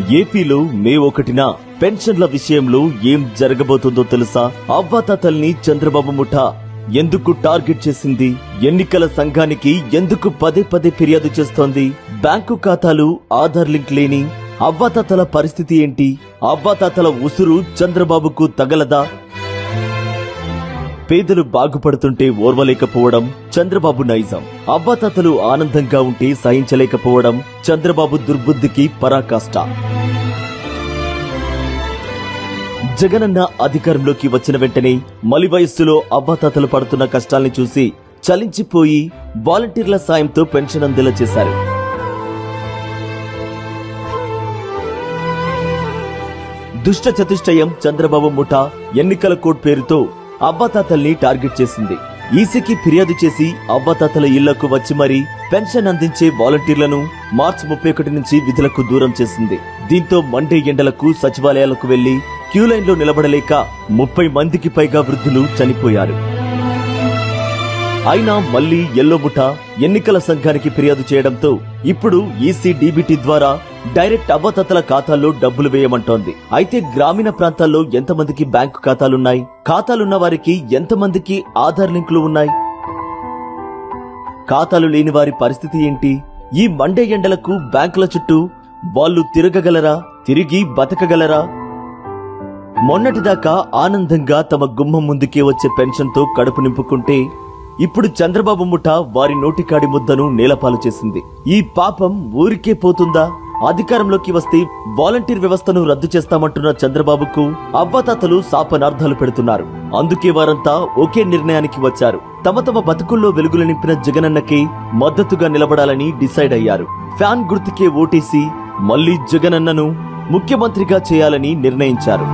ఏపీలో మే ఒకటిన పెన్షన్ల విషయంలో ఏం జరగబోతుందో తెలుసా? అవ్వాతాతల్ని చంద్రబాబు ముఠా ఎందుకు టార్గెట్ చేసింది? ఎన్నికల సంఘానికి ఎందుకు పదే పదే ఫిర్యాదు చేస్తోంది? బ్యాంకు ఖాతాలు ఆధార్ లింక్ లేని అవ్వాతాతల పరిస్థితి ఏంటి? అవ్వాతాతల ఉసురు చంద్రబాబుకు తగలదా? పేదలు బాగుపడుతుంటే ఓర్వలేకపోవడం చంద్రబాబు నైజం. అవ్వాతాతలు ఆనందంగా ఉంటే సహించలేకపోవడం చంద్రబాబు దుర్బుద్ధికి పరాకాష్ట. జగనన్న అధికారంలోకి వచ్చిన వెంటనే మలి వయస్సులో అవ్వాతాతలు పడుతున్న కష్టాల్ని చూసి చలించిపోయి వాలంటీర్ల సాయంతో పెన్షన్ అందేలా చేశారు. దుష్ట చతుష్టయం చంద్రబాబు ముఠా ఎన్నికల కోడ్ పేరుతో అవ్వతాతల్ని టార్గెట్ చేసింది. ఈసీకి ఫిర్యాదు చేసి అవ్వతాతల ఇళ్ళకు వచ్చి మరీ పెన్షన్ అందించే వాలంటీర్లను మార్చి ముప్పై ఒకటి నుంచి విధులకు దూరం చేసింది. దీంతో మండే ఎండలకు సచివాలయాలకు వెళ్ళి క్యూ లైన్లో నిలబడలేక ముప్పై మందికి పైగా వృద్ధులు చనిపోయారు. అయినా మళ్ళీ ఎల్లో ముఠా ఎన్నికల సంఘానికి ఫిర్యాదు చేయడంతో ఇప్పుడు ఈసీ డీబీటీ ద్వారా డైరెక్ట్ అవ్వతతల ఖాతాల్లో డబ్బులు వేయమంటోంది. అయితే గ్రామీణ ప్రాంతాల్లో ఎంతమందికి బ్యాంకు ఖాతాలున్నాయి? ఖాతాలున్న వారికి ఎంతమందికి ఆధార్ లింకులు ఉన్నాయి? ఖాతాలు లేని వారి పరిస్థితి ఏంటి? ఈ మండే ఎండలకు బ్యాంకుల చుట్టూ వాళ్ళు తిరగగలరా? తిరిగి బతకగలరా? మొన్నటిదాకా ఆనందంగా తమ గుమ్మం ముందుకే వచ్చే పెన్షన్తో కడుపు నింపుకుంటే ఇప్పుడు చంద్రబాబు ముఠ వారి నోటికాడి ముద్దను నేలపాలు చేసింది. ఈ పాపం ఊరికే పోతుందా? అధికారంలోకి వస్తే వాలంటీర్ వ్యవస్థను రద్దు చేస్తామంటున్న చంద్రబాబుకు అవ్వాతాతలు శాపనార్థాలు పెడుతున్నారు. అందుకే వారంతా ఒకే నిర్ణయానికి వచ్చారు. తమ తమ బతుకుల్లో వెలుగులు నింపిన జగనన్నకి మద్దతుగా నిలబడాలని డిసైడ్ అయ్యారు. ఫ్యాన్ గుర్తుకే ఓటేసి మళ్ళీ జగనన్నను ముఖ్యమంత్రిగా చేయాలని నిర్ణయించారు.